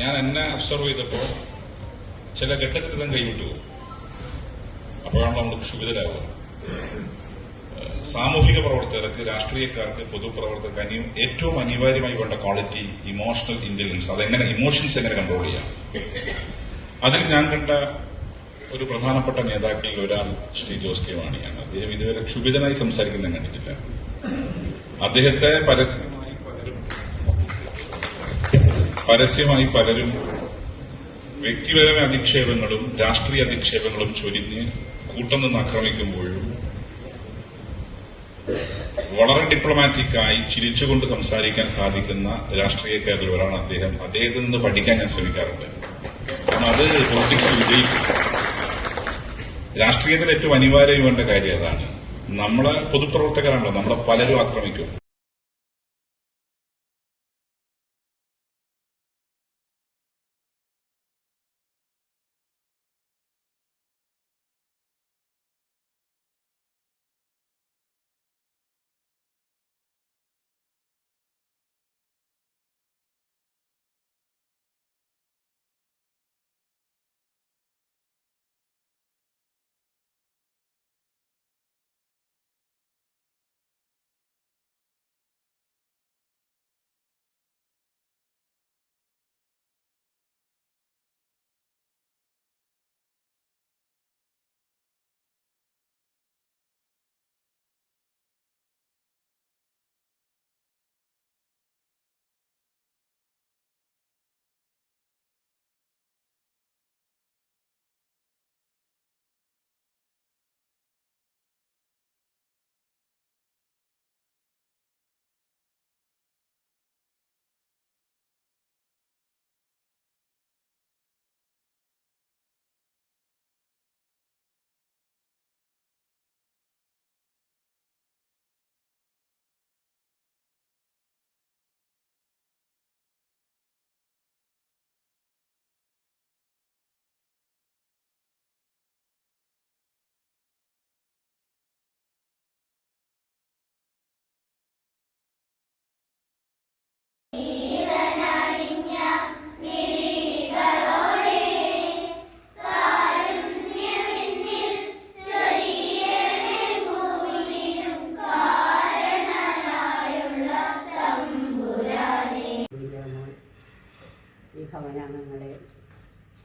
ഞാൻ എന്നെ അബ്സർവ് ചെയ്തപ്പോൾ ചില ഘട്ടത്തിൽ ഇതും കൈവിട്ടു പോകും. അപ്പോഴാണ് നമ്മൾ ക്ഷുഭിതരാകുക സാമൂഹിക പ്രവർത്തകർക്ക് രാഷ്ട്രീയക്കാർക്ക് പൊതുപ്രവർത്തകർക്ക് അനിയും ഏറ്റവും അനിവാര്യമായി വേണ്ട ക്വാളിറ്റി ഇമോഷണൽ ഇന്റലിജൻസ് അതെങ്ങനെ ഇമോഷൻസ് എങ്ങനെ കൺട്രോൾ ചെയ്യാം? അതിൽ ഞാൻ കണ്ട ഒരു പ്രധാനപ്പെട്ട നേതാക്കളിൽ ഒരാൾ ശ്രീ ജോസ് കെ വാണിയാണ് അദ്ദേഹം ഇതുവരെ ക്ഷുഭിതനായി സംസാരിക്കുന്നത് കണ്ടിട്ടില്ല. അദ്ദേഹത്തെ പലരും പരസ്യമായി പലരും വ്യക്തിപരമായ അധിക്ഷേപങ്ങളും രാഷ്ട്രീയ അധിക്ഷേപങ്ങളും ചൊരിഞ്ഞ് കൂട്ടം നിന്ന് ആക്രമിക്കുമ്പോഴും വളരെ ഡിപ്ലോമാറ്റിക്കായി ചിരിച്ചുകൊണ്ട് സംസാരിക്കാൻ സാധിക്കുന്ന രാഷ്ട്രീയക്കാരിൽ ഒരാളാണ് അദ്ദേഹം. അദ്ദേഹത്തിൽ നിന്ന് പഠിക്കാൻ ഞാൻ ശ്രമിക്കാറുണ്ട്. കാരണം അത് പൊളിറ്റിക്സ് വിജയിക്കും. രാഷ്ട്രീയത്തിൽ ഏറ്റവും അനിവാര്യം വേണ്ട കാര്യം അതാണ് നമ്മളെ പൊതുപ്രവർത്തകരാണല്ലോ. നമ്മളെ പലരും ആക്രമിക്കും.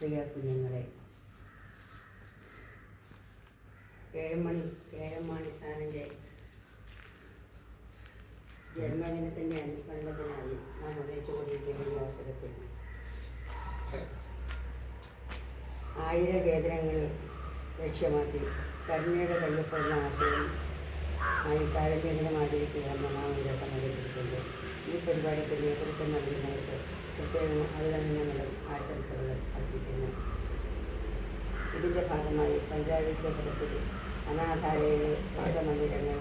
പ്രിയ കുഞ്ഞുങ്ങളെ. K M Mani K M മാണിസാറിന്റെ ജന്മദിനത്തിന്റെ അനുസ്മരണത്തിനായി നാം ഒന്നിച്ചുകൊണ്ടിരിക്കുന്ന ഈ അവസരത്തിൽ ആയിര കേന്ദ്രങ്ങൾ ലക്ഷ്യമാക്കി കരുണയുടെ കയ്യപ്പെടുന്ന ആശയം ആയി കാരുണ്യദിനം ആചരിക്കുക എന്ന നാം ഇവിടെ സമ്മതിച്ചിട്ടുണ്ട് ഈ പരിപാടിക്ക് നേതൃത്വം നൽകുന്നവർക്ക് പ്രത്യേകം അഭിനന്ദനങ്ങളും ആശംസകളും അർപ്പിക്കുന്നു. ഇതിന്റെ ഭാഗമായി പഞ്ചായത്ത് തലത്തിൽ അനാഥാലയങ്ങൾ മന്ദിരങ്ങൾ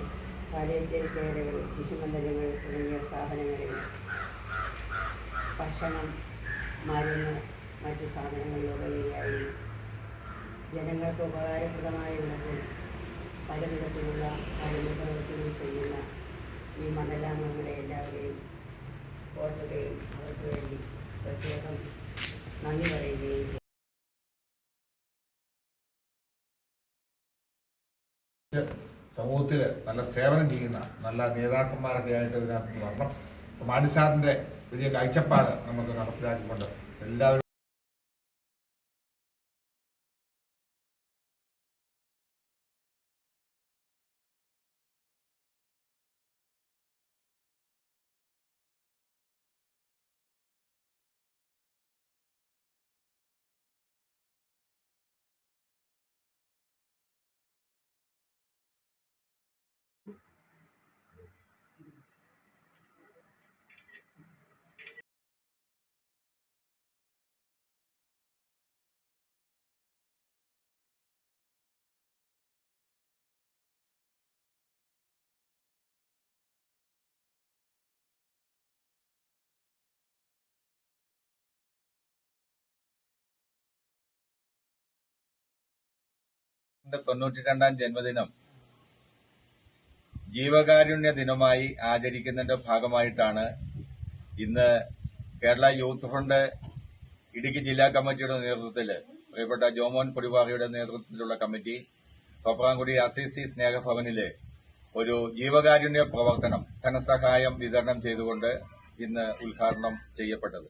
പാലിയേറ്റീവ് കെയറുകൾ ശിശുമന്ദിരങ്ങൾ തുടങ്ങിയ സ്ഥാപനങ്ങളിൽ ഭക്ഷണം മരുന്ന് മറ്റ് സാധനങ്ങളിലുപരിയായി ജനങ്ങൾക്ക് ഉപകാരപ്രദമായ വിധത്തിൽ പല വിധത്തിലുള്ള കാര്യങ്ങൾ പ്രവർത്തികൾ ചെയ്യുന്ന ഈ മണ്ഡലാംഗങ്ങളെ എല്ലാവരെയും ഓർക്കുകയും അവർക്ക് വേണ്ടി പ്രത്യേകം നന്ദി പറയുകയും ചെയ്യും സമൂഹത്തിൽ നല്ല സേവനം ചെയ്യുന്ന നല്ല നേതാക്കന്മാരൊക്കെ ആയിട്ട് ഇതിനകത്ത് വരണം. മാണി മാണിസാറിന്റെ വലിയ കാഴ്ചപ്പാട് നമുക്ക് നടപ്പിലാക്കിക്കൊണ്ട് എല്ലാവരും തൊണ്ണൂറ്റി രണ്ടാം ജന്മദിനം ജീവകാരുണ്യ ദിനമായി ആചരിക്കുന്നതിന്റെ ഭാഗമായിട്ടാണ് ഇന്ന് കേരള യൂത്ത് ഫ്രണ്ട് ഇടുക്കി ജില്ലാ കമ്മിറ്റിയുടെ നേതൃത്വത്തിൽ പ്രിയപ്പെട്ട ജോമോൻ പൊടിവാറിയുടെ നേതൃത്വത്തിലുള്ള കമ്മിറ്റി തോപ്രാംകുടി അസിസി സ്നേഹഭവനിലെ ഒരു ജീവകാരുണ്യ പ്രവർത്തനം ധനസഹായം വിതരണം ചെയ്തുകൊണ്ട് ഇന്ന് ഉദ്ഘാടനം ചെയ്യപ്പെട്ടത്.